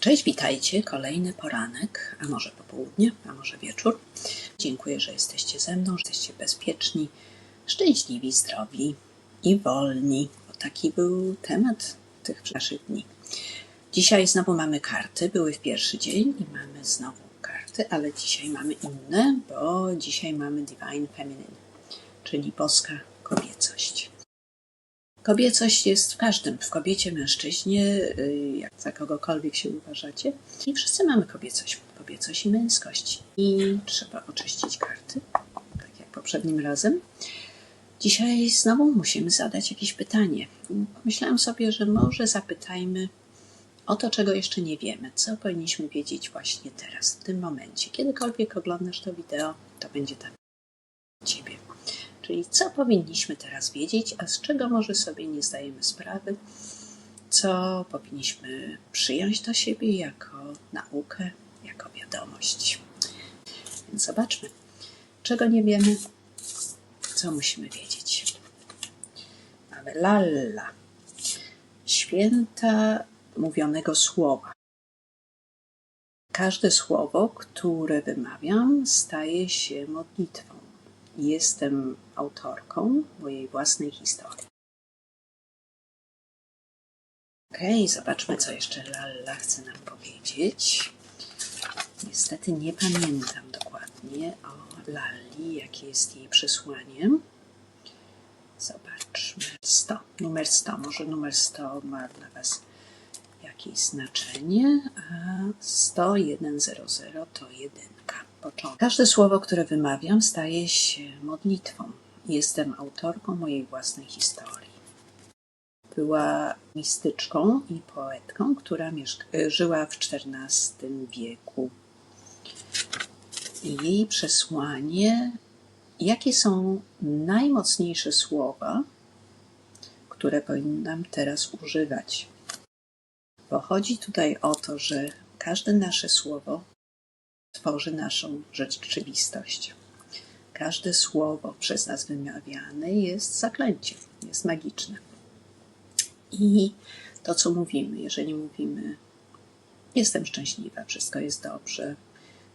Cześć, witajcie. Kolejny poranek, a może popołudnie, a może wieczór. Dziękuję, że jesteście ze mną, że jesteście bezpieczni, szczęśliwi, zdrowi i wolni. Bo taki był temat tych naszych dni. Dzisiaj znowu mamy karty. Były w pierwszy dzień i mamy znowu karty, ale dzisiaj mamy inne, bo dzisiaj mamy Divine Feminine, czyli boska kobiecość. Kobiecość jest w każdym, w kobiecie, mężczyźnie, y, jak za kogokolwiek się uważacie. I wszyscy mamy kobiecość, kobiecość i męskość. I trzeba oczyścić karty, tak jak poprzednim razem. Dzisiaj znowu musimy zadać jakieś pytanie. Pomyślałam sobie, że może zapytajmy o to, czego jeszcze nie wiemy, co powinniśmy wiedzieć właśnie teraz, w tym momencie. Kiedykolwiek oglądasz to wideo, to będzie tam ciebie. Czyli co powinniśmy teraz wiedzieć, a z czego może sobie nie zdajemy sprawy, co powinniśmy przyjąć do siebie jako naukę, jako wiadomość. Więc zobaczmy, czego nie wiemy, co musimy wiedzieć. Mamy lalla, święta mówionego słowa. Każde słowo, które wymawiam, staje się modlitwą. Jestem autorką mojej własnej historii. Okej, okay, zobaczmy, co jeszcze Lalla chce nam powiedzieć. Niestety nie pamiętam dokładnie o Lalli, jakie jest jej przesłaniem. Zobaczmy. 100. Numer 100. Może numer 100 ma dla Was jakieś znaczenie, a 10100 to jedynka. Każde słowo, które wymawiam, staje się modlitwą. Jestem autorką mojej własnej historii. Była mistyczką i poetką, która żyła w XIV wieku. Jej przesłanie, jakie są najmocniejsze słowa, które powinnam teraz używać. Bo chodzi tutaj o to, że każde nasze słowo tworzy naszą rzeczywistość. Każde słowo przez nas wymawiane jest zaklęciem, jest magiczne. I to, co mówimy, jeżeli mówimy, jestem szczęśliwa, wszystko jest dobrze,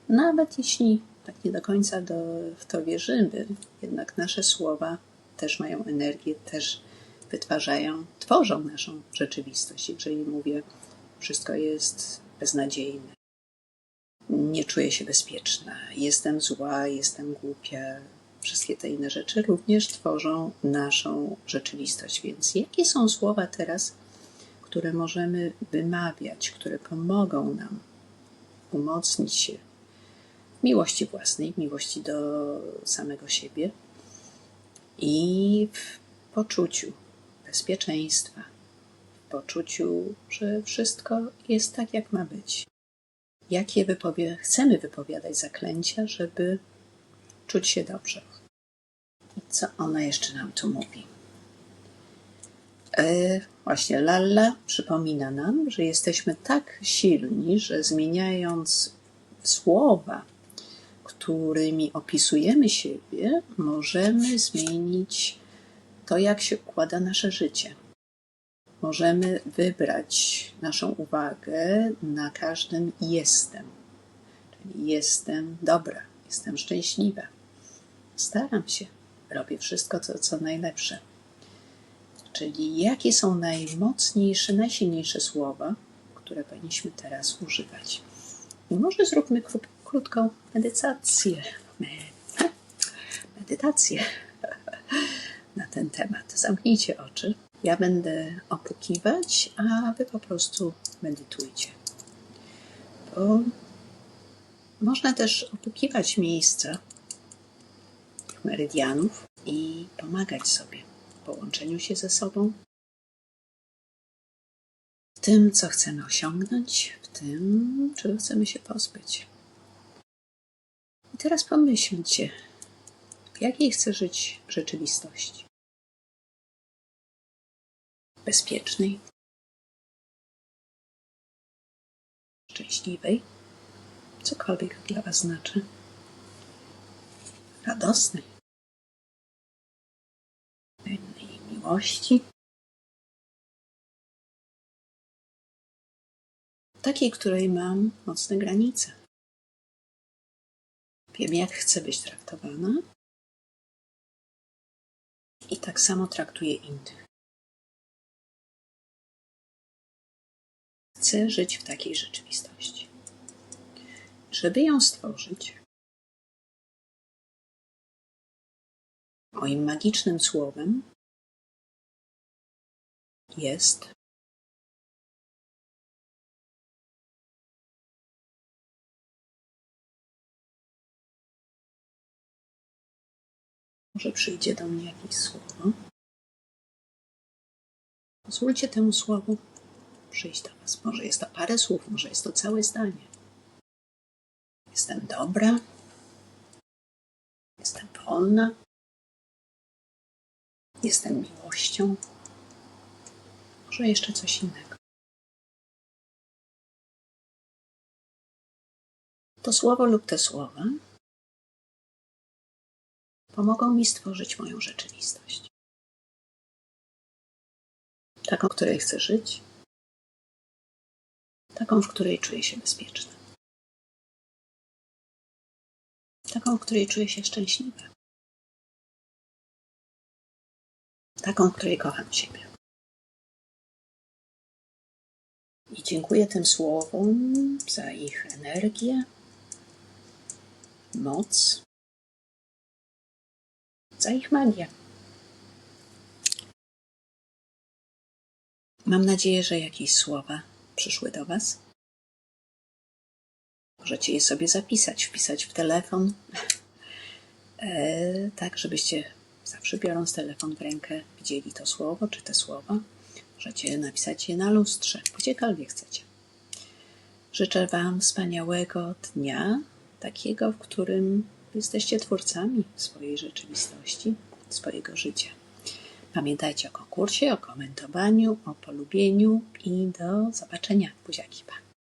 nawet jeśli tak nie do końca do, w to wierzymy, jednak nasze słowa też mają energię, też wytwarzają, tworzą naszą rzeczywistość. Jeżeli mówię, wszystko jest beznadziejne, nie czuję się bezpieczna, jestem zła, jestem głupia. Wszystkie te inne rzeczy również tworzą naszą rzeczywistość. Więc jakie są słowa teraz, które możemy wymawiać, które pomogą nam umocnić się w miłości własnej, w miłości do samego siebie i w poczuciu bezpieczeństwa, w poczuciu, że wszystko jest tak, jak ma być jakie wypowie chcemy wypowiadać zaklęcia, żeby czuć się dobrze. I co ona jeszcze nam tu mówi? E, właśnie Lalla przypomina nam, że jesteśmy tak silni, że zmieniając słowa, którymi opisujemy siebie, możemy zmienić to, jak się układa nasze życie możemy wybrać naszą uwagę na każdym jestem. Czyli jestem dobra, jestem szczęśliwa. Staram się, robię wszystko, co, co najlepsze. Czyli jakie są najmocniejsze, najsilniejsze słowa, które powinniśmy teraz używać. I może zróbmy krótką medytację. Medytację na ten temat. Zamknijcie oczy. Ja będę opukiwać, a wy po prostu medytujcie. Bo można też opukiwać miejsca meridianów i pomagać sobie w połączeniu się ze sobą, w tym, co chcemy osiągnąć, w tym, czego chcemy się pozbyć. I teraz pomyślcie, w jakiej chcę żyć rzeczywistości bezpiecznej, szczęśliwej, cokolwiek dla Was znaczy, radosnej, pełnej miłości, takiej, której mam mocne granice. Wiem, jak chcę być traktowana, i tak samo traktuję innych. Chcę żyć w takiej rzeczywistości. Żeby ją stworzyć, moim magicznym słowem jest Może przyjdzie do mnie jakieś słowo. Pozwólcie temu słowu przyjść do Was. Może jest to parę słów, może jest to całe zdanie. Jestem dobra. Jestem wolna. Jestem miłością. Może jeszcze coś innego. To słowo lub te słowa pomogą mi stworzyć moją rzeczywistość. Taką, której chcę żyć, taką, w której czuję się bezpieczna, taką, w której czuję się szczęśliwa, taką, w której kocham siebie. I dziękuję tym słowom za ich energię, moc za ich magię. Mam nadzieję, że jakieś słowa przyszły do Was. Możecie je sobie zapisać, wpisać w telefon, e, tak żebyście zawsze biorąc telefon w rękę widzieli to słowo czy te słowa. Możecie napisać je na lustrze, gdziekolwiek chcecie. Życzę Wam wspaniałego dnia, takiego, w którym Jesteście twórcami swojej rzeczywistości, swojego życia. Pamiętajcie o konkursie, o komentowaniu, o polubieniu i do zobaczenia. Buziaki, pa.